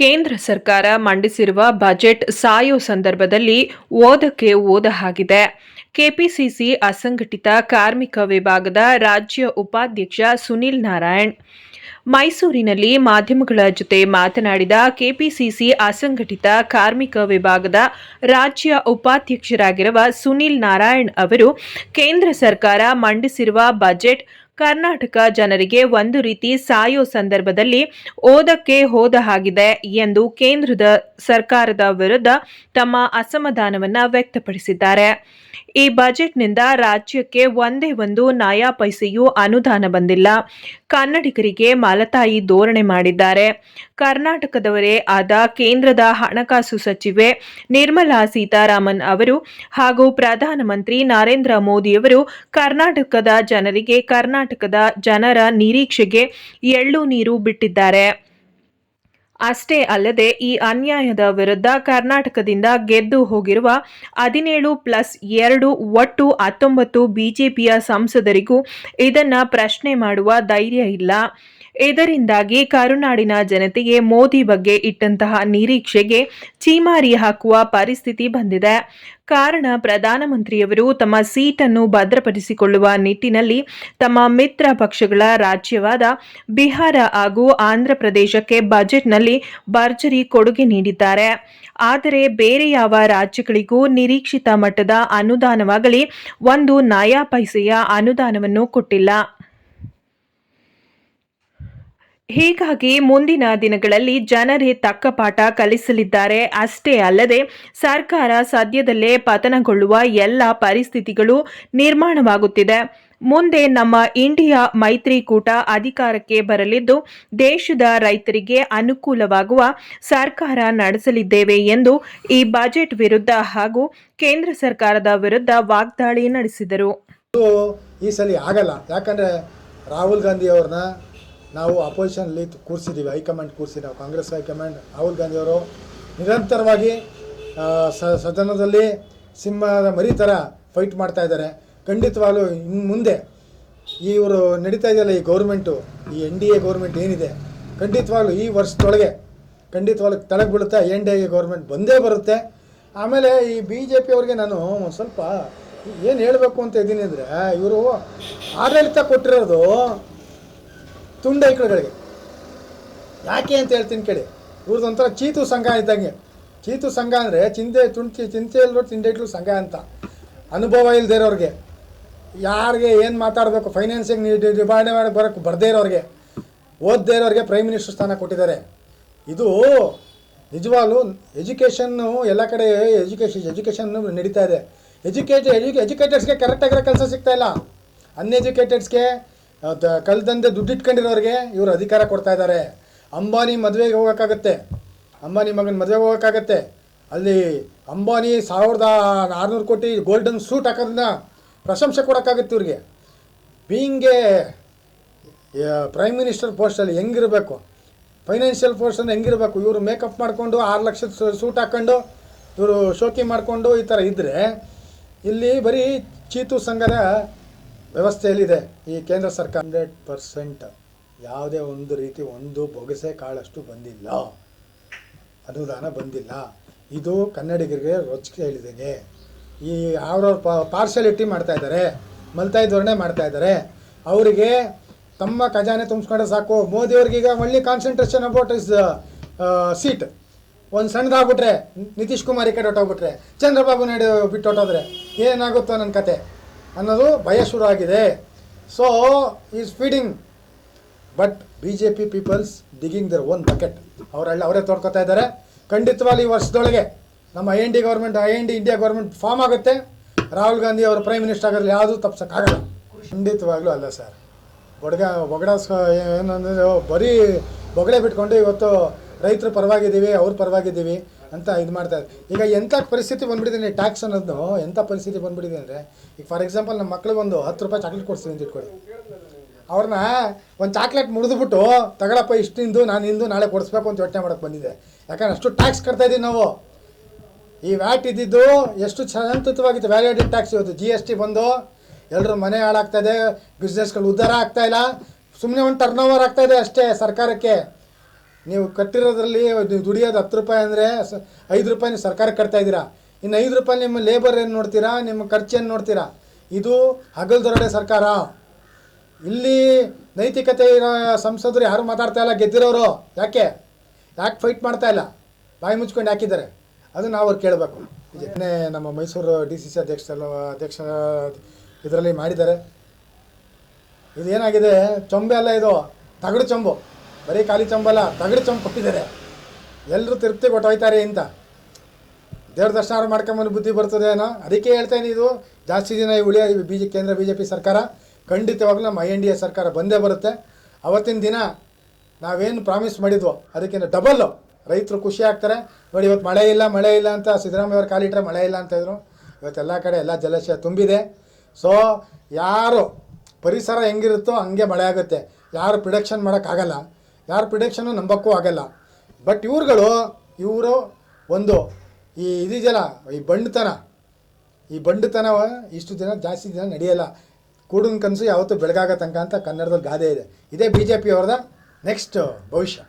ಕೇಂದ್ರ ಸರ್ಕಾರ ಮಂಡಿಸಿರುವ ಬಜೆಟ್ ಸಾಯೋ ಸಂದರ್ಭದಲ್ಲಿ ಓದಕ್ಕೆ ಓದ ಹಾಗಿದೆ. ಕೆಪಿಸಿಸಿ ಅಸಂಘಟಿತ ಕಾರ್ಮಿಕ ವಿಭಾಗದ ರಾಜ್ಯ ಉಪಾಧ್ಯಕ್ಷ ಸುನಿಲ್ ನಾರಾಯಣ್. ಮೈಸೂರಿನಲ್ಲಿ ಮಾಧ್ಯಮಗಳ ಜೊತೆ ಮಾತನಾಡಿದ ಕೆಪಿಸಿಸಿ ಅಸಂಘಟಿತ ಕಾರ್ಮಿಕ ವಿಭಾಗದ ರಾಜ್ಯ ಉಪಾಧ್ಯಕ್ಷರಾಗಿರುವ ಸುನಿಲ್ ನಾರಾಯಣ್ ಅವರು, ಕೇಂದ್ರ ಸರ್ಕಾರ ಮಂಡಿಸಿರುವ ಬಜೆಟ್ ಕರ್ನಾಟಕ ಜನರಿಗೆ ಒಂದು ರೀತಿ ಸಾಯೋ ಸಂದರ್ಭದಲ್ಲಿ ಓದಕ್ಕೆ ಹೋದ ಹಾಗಿದೆ ಎಂದು ಕೇಂದ್ರದ ಸರ್ಕಾರದ ವಿರುದ್ಧ ತಮ್ಮ ಅಸಮಾಧಾನವನ್ನು ವ್ಯಕ್ತಪಡಿಸಿದ್ದಾರೆ. ಈ ಬಜೆಟ್ನಿಂದ ರಾಜ್ಯಕ್ಕೆ ಒಂದೇ ಒಂದು ನಯಾ ಪೈಸೆಯೂ ಅನುದಾನ ಬಂದಿಲ್ಲ. ಕನ್ನಡಿಗರಿಗೆ ಮಲತಾಯಿ ಧೋರಣೆ ಮಾಡಿದ್ದಾರೆ. ಕರ್ನಾಟಕದವರೇ ಆದ ಕೇಂದ್ರದ ಹಣಕಾಸು ಸಚಿವೆ ನಿರ್ಮಲಾ ಸೀತಾರಾಮನ್ ಅವರು ಹಾಗೂ ಪ್ರಧಾನಮಂತ್ರಿ ನರೇಂದ್ರ ಮೋದಿಯವರು ಕರ್ನಾಟಕದ ಜನರಿಗೆ ಕರ್ನಾಟಕದ ಜನರ ನಿರೀಕ್ಷೆಗೆ ಎಳ್ಳು ನೀರು ಬಿಟ್ಟಿದ್ದಾರೆ. ಅಷ್ಟೇ ಅಲ್ಲದೆ ಈ ಅನ್ಯಾಯದ ವಿರುದ್ಧ ಕರ್ನಾಟಕದಿಂದ ಗೆದ್ದು ಹೋಗಿರುವ ಹದಿನೇಳು ಪ್ಲಸ್ ಎರಡು ಒಟ್ಟು ಹತ್ತೊಂಬತ್ತು ಬಿಜೆಪಿಯ ಸಂಸದರಿಗೂ ಇದನ್ನು ಪ್ರಶ್ನೆ ಮಾಡುವ ಧೈರ್ಯ ಇಲ್ಲ. ಇದರಿಂದಾಗಿ ಕರುನಾಡಿನ ಜನತೆಗೆ ಮೋದಿ ಬಗ್ಗೆ ಇಟ್ಟಂತಹ ನಿರೀಕ್ಷೆಗೆ ಚೀಮಾರಿ ಹಾಕುವ ಪರಿಸ್ಥಿತಿ ಬಂದಿದೆ. ಕಾರಣ ಪ್ರಧಾನಮಂತ್ರಿಯವರು ತಮ್ಮ ಸೀಟನ್ನು ಭದ್ರಪಡಿಸಿಕೊಳ್ಳುವ ನಿಟ್ಟಿನಲ್ಲಿ ತಮ್ಮ ಮಿತ್ರ ಪಕ್ಷಗಳ ರಾಜ್ಯವಾದ ಬಿಹಾರ ಹಾಗೂ ಆಂಧ್ರ ಪ್ರದೇಶಕ್ಕೆ ಬಜೆಟ್ನಲ್ಲಿ ಭರ್ಜರಿ ಕೊಡುಗೆ ನೀಡಿದ್ದಾರೆ. ಆದರೆ ಬೇರೆ ಯಾವ ರಾಜ್ಯಗಳಿಗೂ ನಿರೀಕ್ಷಿತ ಮಟ್ಟದ ಅನುದಾನವಾಗಲಿ, ಒಂದು ನಯಾ ಪೈಸೆಯ ಅನುದಾನವನ್ನು ಕೊಟ್ಟಿಲ್ಲ. ಹೀಗಾಗಿ ಮುಂದಿನ ದಿನಗಳಲ್ಲಿ ಜನರೇ ತಕ್ಕ ಪಾಠ ಕಲಿಸಲಿದ್ದಾರೆ. ಅಷ್ಟೇ ಅಲ್ಲದೆ ಸರ್ಕಾರ ಸದ್ಯದಲ್ಲೇ ಪತನಗೊಳ್ಳುವ ಎಲ್ಲ ಪರಿಸ್ಥಿತಿಗಳು ನಿರ್ಮಾಣವಾಗುತ್ತಿದೆ. ಮುಂದೆ ನಮ್ಮ ಇಂಡಿಯಾ ಮೈತ್ರಿಕೂಟ ಅಧಿಕಾರಕ್ಕೆ ಬರಲಿದ್ದು, ದೇಶದ ರೈತರಿಗೆ ಅನುಕೂಲವಾಗುವ ಸರ್ಕಾರ ನಡೆಸಲಿದ್ದೇವೆ ಎಂದು ಈ ಬಜೆಟ್ ವಿರುದ್ಧ ಹಾಗೂ ಕೇಂದ್ರ ಸರ್ಕಾರದ ವಿರುದ್ಧ ವಾಗ್ದಾಳಿ ನಡೆಸಿದರು. ಈ ಸಲ ಆಗಲ್ಲ. ಯಾಕಂದ್ರೆ ರಾಹುಲ್ ಗಾಂಧಿ ಅವ್ರನ್ನ ನಾವು ಅಪೋಸಿಷನಲ್ಲಿ ಕೂರಿಸಿದ್ದೀವಿ ಹೈಕಮಾಂಡ್ ಕೂರಿಸಿದ್ದೀವಿ ಕಾಂಗ್ರೆಸ್ ಹೈಕಮಾಂಡ್, ರಾಹುಲ್ ಗಾಂಧಿಯವರು ನಿರಂತರವಾಗಿ ಸದನದಲ್ಲಿ ಸಿಂಹದ ಮರಿ ಥರ ಫೈಟ್ ಮಾಡ್ತಾ ಇದ್ದಾರೆ. ಖಂಡಿತವಾಗ್ಲೂ ಇನ್ನು ಮುಂದೆ ಇವರು ನಡೀತಾ ಇದೆಯಲ್ಲ ಈ ಗೌರ್ಮೆಂಟು ಈ ಎನ್ ಡಿ ಎ ಗೌರ್ಮೆಂಟ್ ಏನಿದೆ, ಖಂಡಿತವಾಗ್ಲೂ ಈ ವರ್ಷದೊಳಗೆ ಖಂಡಿತವಾಗ್ಲೂ ತಳಗೆ ಬೀಳುತ್ತೆ ಎನ್ ಡಿ ಎ ಗೌರ್ಮೆಂಟ್ ಬಂದೇ ಬರುತ್ತೆ. ಆಮೇಲೆ ಈ ಬಿ ಜೆ ಪಿಯವ್ರಿಗೆ ನಾನು ಒಂದು ಸ್ವಲ್ಪ ಏನು ಹೇಳಬೇಕು ಅಂತ ಇದ್ದೀನಿ ಅಂದರೆ, ಇವರು ಆಡಳಿತ ಕೊಟ್ಟಿರೋದು ತುಂಡೈಕ್ಳುಗಳಿಗೆ ಯಾಕೆ ಅಂತ ಹೇಳ್ತೀನಿ ಕೇಳಿ. ಇವ್ರದ್ದು ಒಂಥರ ಚೀತು ಸಂಘ ಇದ್ದಂಗೆ. ಚೀತು ಸಂಘ ಅಂದರೆ ಚಿಂತೆ ತುಂಟಿ ಚಿಂತೆ ಇಲ್ರೋ ತಿಂಡೈಕ್ಳು ಸಂಘ ಅಂತ. ಅನುಭವ ಇಲ್ಲದೆ ಇರೋರಿಗೆ. ಯಾರಿಗೆ ಏನು ಮಾತಾಡಬೇಕು? ಫೈನಾನ್ಸಿಂಗ್ ಡಿಬಾಂಡ್ ಮಾಡಿ ಬರೋಕ್ಕೆ ಬರದೇ ಇರೋರಿಗೆ. ಓದದೇ ಇರೋರಿಗೆ ಪ್ರೈಮ್ ಮಿನಿಸ್ಟರ್ ಸ್ಥಾನ ಕೊಟ್ಟಿದ್ದಾರೆ. ಇದು ನಿಜವಾಗ್ಲೂ ಎಜುಕೇಷನ್ನು ಎಲ್ಲ ಕಡೆ ಎಜುಕೇಷನ್ ಎಜುಕೇಷನ್ ನಡೀತಾ ಇದೆ. ಎಜುಕೇಟೆಡ್ ಎಜು ಎಜುಕೇಟೆಡ್ಸ್ಗೆ ಕರೆಕ್ಟಾಗಿರೋ ಕೆಲಸ ಸಿಗ್ತಾಯಿಲ್ಲ ಅನ್ಎಜುಕೇಟೆಡ್ಸ್ಗೆ ಕಲ್ದಂದೆ ದುಡ್ಡು ಇಟ್ಕೊಂಡಿರೋರಿಗೆ ಇವರು ಅಧಿಕಾರ ಕೊಡ್ತಾ ಇದ್ದಾರೆ. ಅಂಬಾನಿ ಮದುವೆಗೆ ಹೋಗೋಕ್ಕಾಗತ್ತೆ. ಅಂಬಾನಿ ಮಗನ ಮದುವೆಗೆ ಹೋಗೋಕ್ಕಾಗತ್ತೆ. ಅಲ್ಲಿ ಅಂಬಾನಿ ಸಾವಿರದ ಆರುನೂರು ಕೋಟಿ ಗೋಲ್ಡನ್ ಸೂಟ್ ಹಾಕೋದನ್ನ ಪ್ರಶಂಸೆ ಕೊಡೋಕ್ಕಾಗತ್ತೆ ಇವ್ರಿಗೆ. ಬೀಯಿಂಗೆ ಪ್ರೈಮ್ ಮಿನಿಸ್ಟರ್ ಪೋಸ್ಟಲ್ಲಿ ಹೆಂಗಿರಬೇಕು? ಫೈನಾನ್ಷಿಯಲ್ ಪೋಸ್ಟನ್ನು ಹೆಂಗಿರಬೇಕು? ಇವರು ಮೇಕಪ್ ಮಾಡಿಕೊಂಡು ಆರು ಲಕ್ಷದ ಸೂಟ್ ಹಾಕ್ಕೊಂಡು ಇವರು ಶೋಕಿ ಮಾಡಿಕೊಂಡು ಈ ಥರ ಇದ್ದರೆ ಇಲ್ಲಿ ಬರೀ ಚೀತು ಸಂಘದ ವ್ಯವಸ್ಥೆಯಲ್ಲಿದೆ. ಈ ಕೇಂದ್ರ ಸರ್ಕಾರ ಹಂಡ್ರೆಡ್ ಪರ್ಸೆಂಟ್ ಯಾವುದೇ ಒಂದು ರೀತಿ ಒಂದು ಬೊಗಸೆ ಕಾಳಷ್ಟು ಬಂದಿಲ್ಲ. ಅನುದಾನ ಬಂದಿಲ್ಲ. ಇದು ಕನ್ನಡಿಗರಿಗೆ ರೊಚ್ಚಿಗೆ ಹೇಳಿದಂಗೆ ಈ ಅವ್ರವ್ರ ಪಾರ್ಶಾಲಿಟಿ ಮಾಡ್ತಾ ಇದ್ದಾರೆ. ಮಲ್ತಾಯಿ ಧೋರಣೆ ಮಾಡ್ತಾ ಇದ್ದಾರೆ. ಅವರಿಗೆ ತಮ್ಮ ಖಜಾನೆ ತುಂಬಿಸ್ಕೊಂಡ್ರೆ ಸಾಕು. ಮೋದಿಯವ್ರಿಗೆ ಈಗ ಒಳ್ಳೆ ಕಾನ್ಸಂಟ್ರೇಷನ್ ಅಬೌಟ್ ಇಸ್ ಸೀಟ್ ಒಂದು ಸಣ್ಣದಾಗ್ಬಿಟ್ರೆ, ನಿತೀಶ್ ಕುಮಾರ್ ಈ ಕಡೆ ಹೊಟ್ಟೋಗ್ಬಿಟ್ರೆ ಚಂದ್ರಬಾಬು ನಾಯ್ಡು ಬಿಟ್ಟು ಹೊಟ್ಟೋದ್ರೆ ಏನಾಗುತ್ತೋ ನನ್ನ ಕತೆ. ಅನ್ನೋದು ಭಯ ಶುರು ಆಗಿದೆ so is feeding but B J P peoples digging their own bucket ಅವರೆಲ್ಲ ಅವರೇ ತೋಡ್ಕೊತಾ ಇದ್ದಾರೆ. ಖಂಡಿತವಾಗಿ ಈ ವರ್ಷದೊಳಗೆ ನಮ್ಮ I N D government I N D India government form ಆಗುತ್ತೆ. ರಾಹುಲ್ ಗಾಂಧಿ ಅವರು ಪ್ರೈಮ್ ಮಿನಿಸ್ಟರ್ ಆಗೋದ್ರಲ್ಲಿ ಯಾವುದೂ ತಪ್ಸೋಕ್ಕಾಗಲ್ಲ ಖಂಡಿತವಾಗ್ಲೂ ಅಲ್ಲ ಸರ್ ಬೊಡ್ಗ, ಬೊಗಡ ಏನಂದರೆ, ಬರೀ ಬೊಗಡೆ ಬಿಟ್ಕೊಂಡು ಇವತ್ತು ರೈತರ ಪರವಾಗಿದ್ದೀವಿ, ಅವ್ರ ಪರವಾಗಿದ್ದೀವಿ. ಅಂತ ಇದು ಮಾಡ್ತಾರೆ ಈಗ ಎಂಥ ಪರಿಸ್ಥಿತಿ ಬಂದ್ಬಿಟ್ಟಿದೆ ಟ್ಯಾಕ್ಸ್ ಅನ್ನೋದು? ಎಂಥ ಪರಿಸ್ಥಿತಿ ಬಂದ್ಬಿಟ್ಟಿದೆ ಅಂದರೆ, ಈಗ ಫಾರ್ ಎಕ್ಸಾಂಪಲ್ ನಮ್ಮ ಮಕ್ಳಿಗೆ ಒಂದು ಹತ್ತು ರೂಪಾಯಿ ಚಾಕ್ಲೇಟ್ ಕೊಡ್ತೀನಿ ಅಂತ ಇಟ್ಕೊಳ್ಳಿ ಅವ್ರನ್ನ ಒಂದು ಚಾಕ್ಲೇಟ್ ಮುಡಿದ್ಬಿಟ್ಟು ತಗೊಳಪ್ಪ ಇಷ್ಟಿಂದು ನಾನು ಇಂದು ನಾಳೆ ಕೊಡಿಸ್ಬೇಕು ಅಂತ ಯೋಚನೆ ಮಾಡೋಕ್ಕೆ ಬಂದಿದೆ. ಯಾಕಂದ್ರೆ ಅಷ್ಟು ಟ್ಯಾಕ್ಸ್ ಕಟ್ತಾ ಇದ್ದೀವಿ ನಾವು. ಈ ವ್ಯಾಟ್ ಇದ್ದಿದ್ದು ಎಷ್ಟು ಶಾಂತಯುತವಾಗಿತ್ತು ವ್ಯಾಲ್ಯೂಡೆಡ್ ಟ್ಯಾಕ್ಸ್ ಇವತ್ತು. ಜಿ ಎಸ್ ಟಿ ಬಂದು ಎಲ್ಲರೂ ಮನೆ ಹಾಳಾಗ್ತಾ ಇದೆ ಬಿಸ್ನೆಸ್ಗಳು ಉದ್ಧಾರ ಇಲ್ಲ. ಸುಮ್ಮನೆ ಒಂದು ಟರ್ನ್ ಓವರ್ ಆಗ್ತಾ ಇದೆ ಅಷ್ಟೇ ಸರ್ಕಾರಕ್ಕೆ. ನೀವು ಕಟ್ಟಿರೋದ್ರಲ್ಲಿ ನೀವು ದುಡಿಯೋದು ಹತ್ತು ರೂಪಾಯಿ ಅಂದರೆ ಸ, ಐದು ರೂಪಾಯಿ ನೀವು ಸರ್ಕಾರಕ್ಕೆ ಕಟ್ತಾ ಇದ್ದೀರಾ? ಇನ್ನು ಐದು ರೂಪಾಯಿ ನಿಮ್ಮ ಲೇಬರ್ ಏನು ನೋಡ್ತೀರಾ? ನಿಮ್ಮ ಖರ್ಚೇನು ನೋಡ್ತೀರಾ? ಇದು ಹಗಲು ದೊರಡೆ ಸರ್ಕಾರ. ಇಲ್ಲಿ ನೈತಿಕತೆ ಇರೋ ಸಂಸದರು ಯಾರು ಮಾತಾಡ್ತಾ ಇಲ್ಲ, ಗೆದ್ದಿರೋರು. ಯಾಕೆ? ಯಾಕೆ ಫೈಟ್ ಮಾಡ್ತಾ ಇಲ್ಲ? ಬಾಯಿ ಮುಚ್ಕೊಂಡು ಹಾಕಿದ್ದಾರೆ ಅದು ನಾವು ಅವ್ರು ಕೇಳಬೇಕು. ಇದನ್ನೇ ನಮ್ಮ ಮೈಸೂರು ಡಿ ಸಿ ಸಿ ಅಧ್ಯಕ್ಷ ಅಧ್ಯಕ್ಷ, ಇದರಲ್ಲಿ ಮಾಡಿದ್ದಾರೆ. ಇದೇನಾಗಿದೆ? ಚೊಂಬೆ ಅಲ್ಲ ಇದು, ತಗಡು ಚೊಂಬು. ಬರೀ ಖಾಲಿ ಚಂಬಲ್ಲ, ತಗಡು ಚಂಪ್ ಕೊಟ್ಟಿದ್ದಾರೆ. ಎಲ್ಲರೂ ತೃಪ್ತಿ ಕೊಟ್ಟೋಯ್ತಾರೆ ಅಂತ. ದೇವ್ರ ದರ್ಶನ ಮಾಡ್ಕೊಂಬಂದು ಬುದ್ಧಿ ಬರ್ತದೆ ಏನೋ? ಅದಕ್ಕೆ ಹೇಳ್ತಾ ಇದೀನಿ ಇದು. ಜಾಸ್ತಿ ದಿನ ಉಳಿಯ ಬಿ ಜಿ ಕೇಂದ್ರ, ಬಿ ಜೆ ಪಿ ಸರ್ಕಾರ, ಖಂಡಿತವಾಗ್ಲೂ ನಮ್ಮ ಐ ಎನ್ ಡಿ ಎ ಸರ್ಕಾರ ಬಂದೇ ಬರುತ್ತೆ. ಅವತ್ತಿನ ದಿನ ನಾವೇನು ಪ್ರಾಮಿಸ್ ಮಾಡಿದ್ವು ಅದಕ್ಕಿಂತ ಡಬಲ್ಲು ರೈತರು ಖುಷಿ ಆಗ್ತಾರೆ. ನೋಡಿ, ಇವತ್ತು ಮಳೆ ಇಲ್ಲ ಮಳೆ ಇಲ್ಲ ಅಂತ ಸಿದ್ದರಾಮಯ್ಯ ಅವ್ರು ಕಾಲಿಟ್ರೆ ಮಳೆ ಇಲ್ಲ ಅಂತ ಇದ್ರು ಇವತ್ತೆಲ್ಲ ಕಡೆ ಎಲ್ಲ ಜಲಾಶಯ ತುಂಬಿದೆ. ಸೊ ಯಾರು ಪರಿಸರ ಹೆಂಗಿರುತ್ತೋ ಹಂಗೆ ಮಳೆ ಆಗುತ್ತೆ. ಯಾರು ಪ್ರಿಡಕ್ಷನ್ ಮಾಡೋಕ್ಕಾಗಲ್ಲ. ಯಾರು ಪ್ರಿಡಕ್ಷನ್ನು ನಂಬಕ್ಕೂ ಆಗಲ್ಲ. ಬಟ್ ಇವ್ರುಗಳು, ಇವರು ಒಂದು ಈ ಇದಿದೆಯಲ್ಲ ಈ ಬಂಡುತನ. ಈ ಬಂಡುತನ ಇಷ್ಟು ದಿನ ಜಾಸ್ತಿ ದಿನ ನಡೆಯಲ್ಲ. ಕೂಡಿನ ಕನಸು ಯಾವತ್ತೂ ಬೆಳಗಾಗ ತನಕ ಅಂತ ಕನ್ನಡದಲ್ಲಿ ಗಾದೆ ಇದೆ. ಇದೇ ಬಿ ಜೆ ಪಿ ಅವ್ರದ ನೆಕ್ಸ್ಟ್ ಭವಿಷ್ಯ.